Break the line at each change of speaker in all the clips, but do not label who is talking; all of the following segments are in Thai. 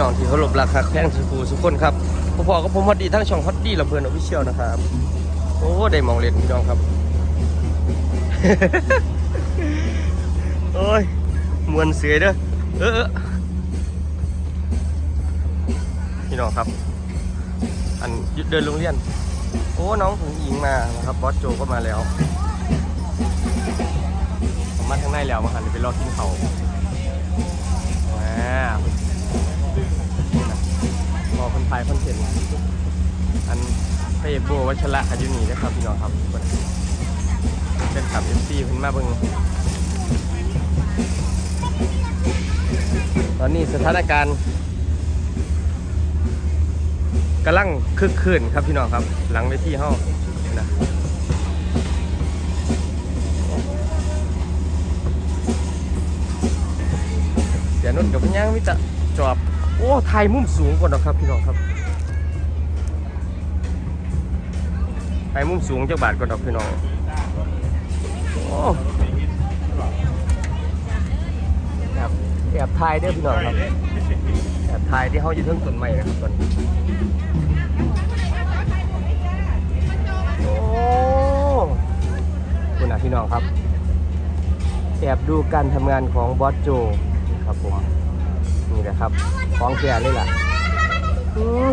น้องที่เคารพรักคักแพงสุขูสุขคนครับพอๆกับผมพอดีทั้งช่องฮอตดี้ลำเพลินออฟฟิเชียลนะครับ โอ้ได้มองเล่นพี่น้องครับ โอ้ยมวนเสือเด้อเออพี่น้องครับ อันยุดเดินโรงเรียน โอ้น้องผงหญิงมานะครับบอสโจก็มาแล้ว ผมมาทางในแล้วมาหันไปรอกินเขา่า พอคนไทยคนเห็นอันพระเอกโบวัชระคายุนีนะครับพี่น้องครับเป็นขับเอฟซีเพิ่นมาเบิ่งตอนนี้สถานการณ์กำลังคึกคืนครับพี่น้องครับ หลังเวทีห้องนะเดี๋ยวนุ่นกับพี่ย่างมิตะจอบ โอ้ไทยมุมสูงกว่านะครับ พี่น้องครับไทยมุมสูงจักบาทกว่าดอกพี่น้องโอ้แอบแอบถ่ายเด้อพี่น้องครับแอบถ่ายที่เขาอยู่เทิงต้นไม้นะครับตอนนี้โอ้คุณนะพี่น้องครับแอบดูการทำงานของบอสโจครับผม นี่แหละครับของแกเลยล่ะอืม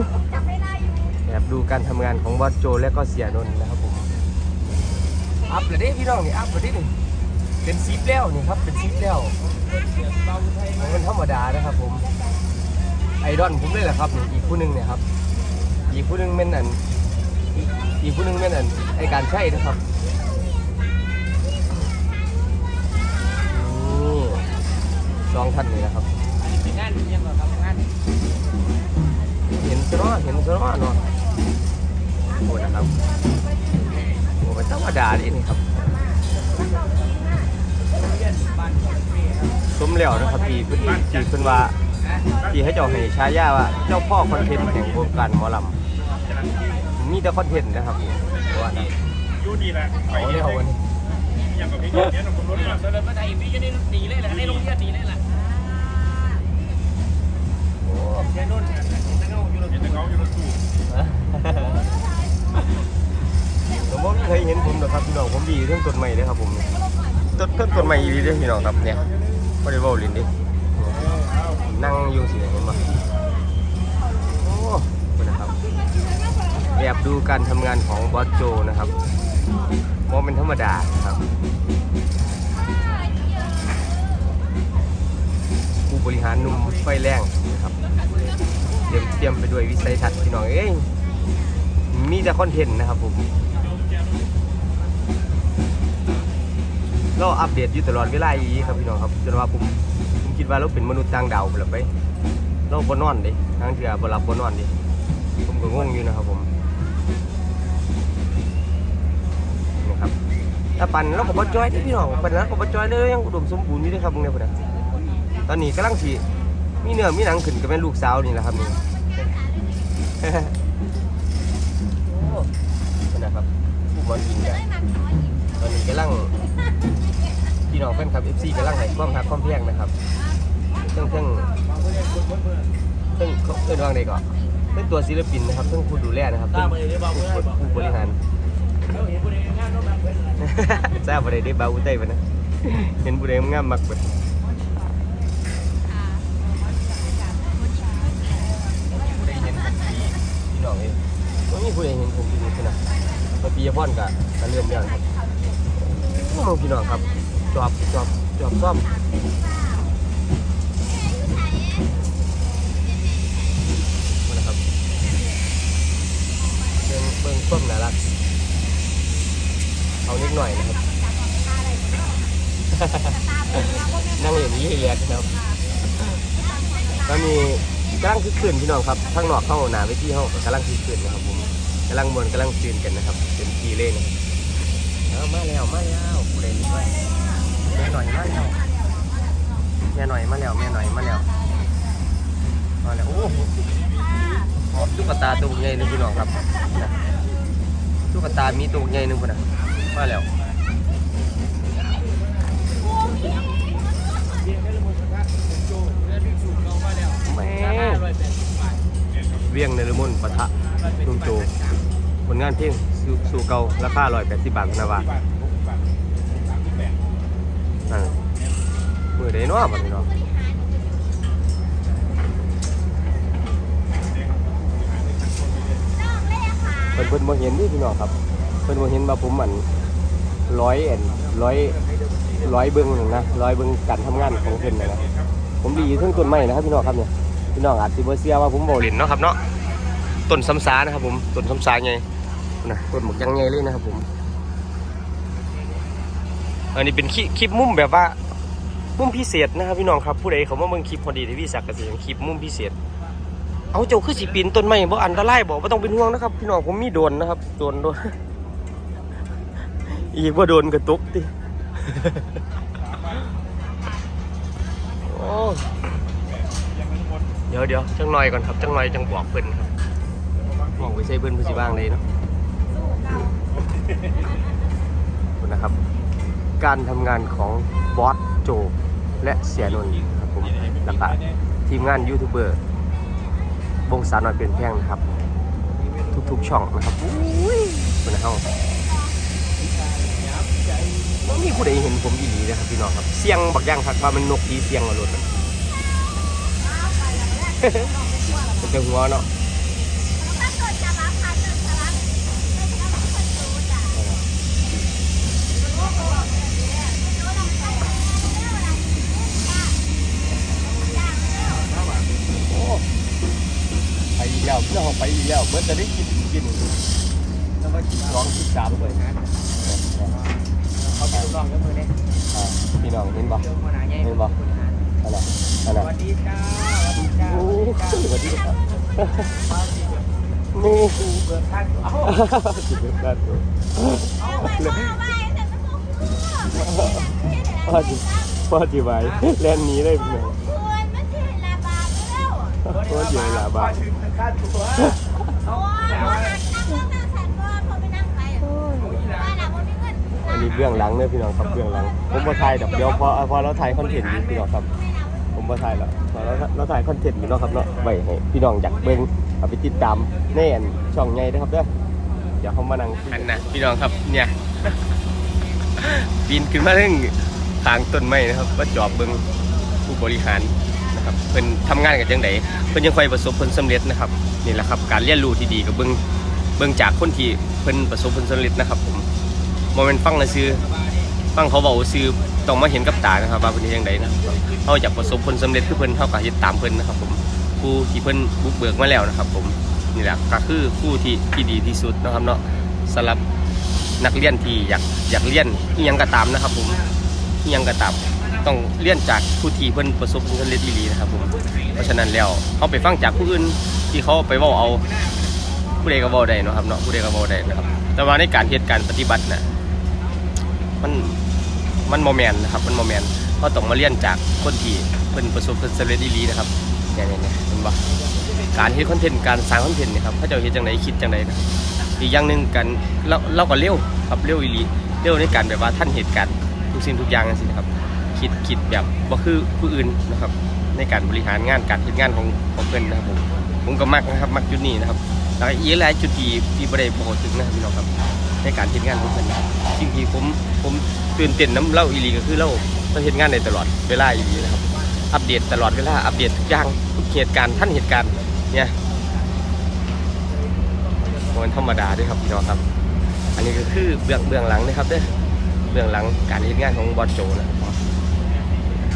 แอบดูการทำงานของบอสโจและก็เสียนนท์นะครับผมอัพเลยเด้พี่น้องนี่อัพเลยเด้นี่เป็นซีฟแล้วนี่ครับเป็นซีฟแล้วมันธรรมดานะครับผมไอดอลผมเลยแหละครับนี่อีกผู้หนึงเนี่ยครับอีกผู้หนึงเป็นอันอีกอีกผู้หนึงเป็นอันไอการใช่นะครับนี่สองท่านนี่นะครับ
งานยังก่อนครับงาน
เห็นซะเนาะเห็นซะเนาะเนาะโอ้นะครับโอ้เป็นธรรมดาดินี่ครับสมแล้วนะครับที่เพิ่นที่เพิ่นว่าที่ให้เจ้าให้ฉายาว่าเจ้าพ่อคอนเทนต์แห่งวงการหมอลำมีแต่คอนเทนต์นะครับว่านะ
ยูดีแหละ
เอาเลยเอาวันนี้
ย่างกับพี่เนี่ยเนี่ยผมรถมา
เดินมาไทยพี่จะได้หนีเลยแหละได้โรง เรื่
องต้นไม้เด้ครับผมต้นต้นต้นไม้ดีเด้อพี่น้องครับเนี่ยบ่ได้เว้าลินดินั่งอยู่สิเห็นบ่โอ้คุณนะครับแอบดูการทำงานของบอสโจนะครับมองเป็นธรรมดาครับผู้บริหารหนุ่มไฟแรงนะครับเตรียมเตรียมไปด้วยวิสัยทัศน์พี่น้องเอ้ยมีแต่คอนเทนต์นะครับผม เราอัปเดตอยู่ตลอดเวลาอีครับพี่น้องครับจนว่าผมผมคิดว่าเราเป็นมนุษย์ต่างดาวไปแล้วไปเราบนนอนดิทั้งเถื่อบหลับบนนอนดิผมก็งงอยู่นะครับผมนะครับถ้าปั่นเราก็บ่จอยเด้อพี่น้องปั่นแล้วก็บ่จอยเลยยังอุดมสมบูรณ์อยู่ด้อครับมึงเนี่ยพุ่นนะตอนนี้กำลังสิมีเนื้อมีหนังขึ้นก็เป็นลูกสาวนี่แหละครับนี่โอ้นี่นะครับผู้บอลยิงกันตอนนี้กำลัง พี่น้องแฟนคลับ FC กำลังให้ความรักความเพียงนะครับเครื่องเครื่องเครื่องเขาเอิ้นว่าไงก่อนเป็นตัวศิลปินนะครับซึ่งผู้ดูแลนะครับ
ตา
เป็น
มือได้เบามือได้บอก
ผู้บริหาร
เราเห็นผู้ใดงานต้องมาเป็น
ทราบบ่ได้ได้เบาอุไต้ปะนะเห็นผู้ใดงามมักเบิดผู้ใดเห็นผมที่พี่น้องเองไม่มีผู้ใดเห็นผมที่นี่ขนาดมาปียพ่อนกับกันเริ่มแล้วครับโอ้พี่น้องครับ จอบจอบจอบซ่อมมานะครับเบิ่งเบิ่งส้มน่ารักเอานิดหน่อยนะครับนั่งอย่างนี้เรียกนะครับก็มีกำลังคึกคืนพี่น้องครับข้างนอกเข้าหนาไปที่ห้องกำลังคึกคืนนะครับผมกำลังมวนกำลังตื่นกันนะครับเป็นทีเล่นนะครับเอามาแล้วมาแล้วผู้เล่นด้วย แม่หน่อยมาแล้วแม่หน่อยมาแล้วแม่หน่อยมาแล้วมาแล้วโอ้โหหอบตุ๊กตาตัวใหญ่หนึงพี่น้องครับนะตุ๊กตามีตัวใหญ่หนึงพุ่นนะมาแล้วแม่เวียงเนรมุนปะทะลุงโจผลงานเพลงสู่สู่เก่าราคา180บาทนาวา
ทหกสิบบาทสามสิบแปด
อ่ามือใดเนาะบัดนี้เนาะเพิ่นเพิ่นบ่เห็นนี่พี่น้องครับ เพิ่นบ่เห็นว่าผมอันร้อยเอันร้อยร้อยเบิ่งหนั่นนะร้อยเบิ่งการทำงานของเพิ่นนะนะผมดีอยู่ทั้งต้นไม้นะครับพี่น้องครับเนี่ยพี่น้องอาจสิบ่เชื่อว่าผมบ่เล่นเนาะครับเนาะต้นซ้ำซานะครับผมต้นซ้ำซาไงนะต้นหมกยังไงเลยนะครับผม อันนี้เป็นคลิปคลิปมุมแบบว่า มุมพิเศษนะครับพี่น้องครับผู้ใดเขามาเบิ่งคลิปพอดีที่พี่ศักดิ์เกษมคลิปมุมพิเศษ เอาเจ้าคือสิปีนต้นไม้บ่อันตรายบ่บ่าต้องเป็นห่วงนะครับ พี่น้องผมมีโดนนะครับโดรนด้วยอีกว่าโดนกระตุกติโอ้เดี๋ยวเดี๋ยวจังหน่อยก่อนครับจังหน่อยจังบอกเพิ่นครับบอกไปใส่เพิ่นเพิ่นสิบ้างเลยเนาะคุณนะครับ การทำงานของบอสโจ และเสียนนท์ครับผมแล้วก็ทีมงานยูทูบเบอร์วงสาวน้อยเป็นแพงนะครับ ทุกๆช่องนะครับอุ้ยคุณนะเฮาบ่มีผู้ใดเห็นผมอีหลีนะครับพี่น้องครับเสียงบักย่างคักว่ามันนกดีเสียงอะรถอะเป็นจังหัวเนาะโอ้ไปอีกแล้วพี่น้ องไปอีกแล้วเมื่อจะได้กินกินร้องคิดสามเลย
เขาเป็นลูกน้องยกมือเนี่ย
อ่าพี่น้องเห็นบ่
เจอหัวหน้าใหญ่
เห็นบ่อะไรอะ
ส
ไร
วัสดีจ้าสวัสดีจ้า
โอ้
สวัสดี
ส
จ้า
วัสดีครับนี่
เบิกข้างเอ้า
สุดยอดเลยพ่อจิพ่อจิไว้เล่นหนี้เลยพี่น้อง พ่อจิลาบา
ถึงค่าตัว
อันนี้เบื้องหลังเนี่ยพี่น้องครับเบื้องหลัง ผมมาถ่ายแบบเดียวพอพอเราถ่ายคอนเทนต์อยู่พี่น้องครับ ผมมาถ่ายแล้วพอเราเราถ่ายคอนเทนต์อยู่เนาะครับเนาะไว้ให้พี่น้องอยากเบิ่งเอาไปติดตามแน่นช่องใหญ่นะครับเด้อเดี๋ยวเขามานั่งอันนะพี่น้องครับเนี่ยปีนขึ้นมาเรื่องทางต้นไม้นะครับว่าจอบเบิ่งผู้บริหาร ครับเพิ่นทำงานกันจังไดเพิ่นยังค่อยประสบผลสำเร็จนะครับนี่แหละครับ การเรียนรู้ที่ดีกับเบิ่งเบิ่งจากคนที่เพิ่นประสบผลสำเร็จนะครับ ผมบ่แม่นฟังนะซื้อฟังเขาเว้าซื้อต้องมาเห็นกับตานะครับว่าเพิ่นเฮ็ดจังไดนะครับเฮาอยากประสบผลสำเร็จคือเพิ่นเฮาก็เฮ็ดตามเพิ่นนะครับ ผมผู้ที่เพิ่นบุกเบิกมาแล้วนะครับ ผมนี่แหละก็คือผู้ที่ที่ดีที่สุดนะครับเนาะสำหรับนักเรียนที่อยากอยากเรียนอิหยังก็ตามนะครับ ผมอิหยังก็ตาม ต้องเรียนจากผู้ที่เพิ่นประสบความสำเร็จดีๆนะครับผมเพราะฉะนั้นแล้วเขาไปฟังจากผู้อื่นที่เขาไปเว้าเอาผู้ใดก็เว้าได้เนาะครับเนาะผู้ใดก็เว้าได้นะครับ แต่ว่าในการเฮ็ดการปฏิบัติน่ะมันมันโมแมนนะครับมันโมแมนเขาต้องมาเรียนจากคนที่เพิ่นประสบความสำเร็จดีๆนะครับเนี่ยเนี่ยเนี่ยเห็นปะการเฮ็ดคอนเทนต์การสร้างคอนเทนต์เนี่ยครับเขาจะเฮ็ดจังไดคิดจังไดนะอีกอย่างหนึ่งกันเราเราก็เร็วครับเร็วอีหลีเร็วในการแบบว่าท่านเหตุการณ์ทุกสิ่งทุกอย่างนั่นสินะครับ คิดคิดแบบว่าคือผู้อื่นนะครับ ในการบริหารงานการเฮ็ดงานของของเพิ่นนะครับผมผมก็มักนะครับมักจุดนี้นะครับแล้วอีกหลายจุดที่ที่บ่ได้บอถึงนะครับพี่น้องครับ ในการเฮ็ดงานของเพิ่นนะครับสิ่งที่ผมผมตื่นเต้นน้ำเล่าอีหลีก็คือเราเราเฮ็ดงานได้ตลอดเวลาอีหลีนะครับ อัปเดตตลอดเวลาอัปเดตทุกอย่างทุกเหตุการณ์ท่านเหตุการณ์เนี่ยมันธรรมดาด้วยครับพี่น้องครับ อันนี้ก็คือเบื้องเบื้องหลังนะครับเด้อเบื้องหลังการเฮ็ดงานของบอสโจนะครับ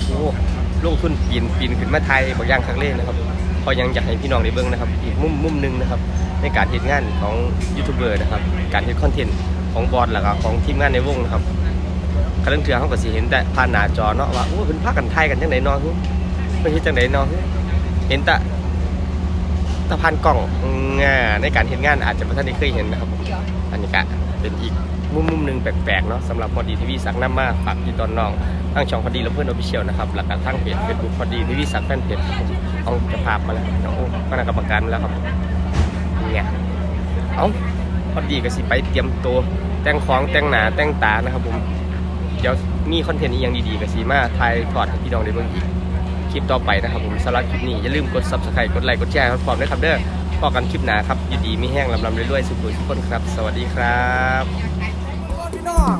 โอ้ลงทุนปีนปีนขึ้นมาไทยบางอย่างครั้งเล่นนะครับพอยังอยากให้พี่น้องได้เบิ่งนะครับอีกมุมมุมหนึงนะครับในการเฮ็ดงานของยูทูบเบอร์นะครับการเฮ็ดคอนเทนต์ของบอสแล้วก็ของทีมงานในวงนะครับครั้งเถื่อเขาก็สิเห็นแต่ผ่านหน้าจอเนาะว่าโอ้เพิ่นพากันไทยกันจังไดเนาะเพิ่นเฮ็ดจังไดเนาะเห็นแต่ตะพานกล่องงาในการเห็นงานอาจจะไม่ท่านได้เคยเห็นนะครับผมอันนี้ก็เป็นอีก มุมมุมหนึ่งแปลกๆเนาะสำหรับพอดีทีวีสักน้ำมาฝากที่ตอนน้องทั้งช่องพอดีและเพื่อนออฟฟิเชียลนะครับแล้วก็ทั้งเพจเฟซบุ๊กพอดีทีวีสักแฟนเพจครับผมเอาจะภาพมาแล้วน้องโอ้คณะกรรมการมาแล้วครับเนี่ยเอาพอดีก็สิไปเตรียมตัวแต่งของแต่งหนาแต่งตานะครับผมเดี๋ยวมีคอนเทนต์อีกอย่างดีๆกับสีมาถ่ายทอดให้พี่น้องได้เบิ่งอีกคลิปต่อไปนะครับผมสำหรับคลิปนี้อย่าลืมกด subscribe กดไลค์กดแชร์กดพร้อมด้วยครับเด้อพอกันคลิปหนาครับอยู่ดีไม่แห้งลำลำเรื่อยๆสุขุมทุกคนครับ สวัสดีครับ
พี่น้อง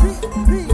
พี่พี่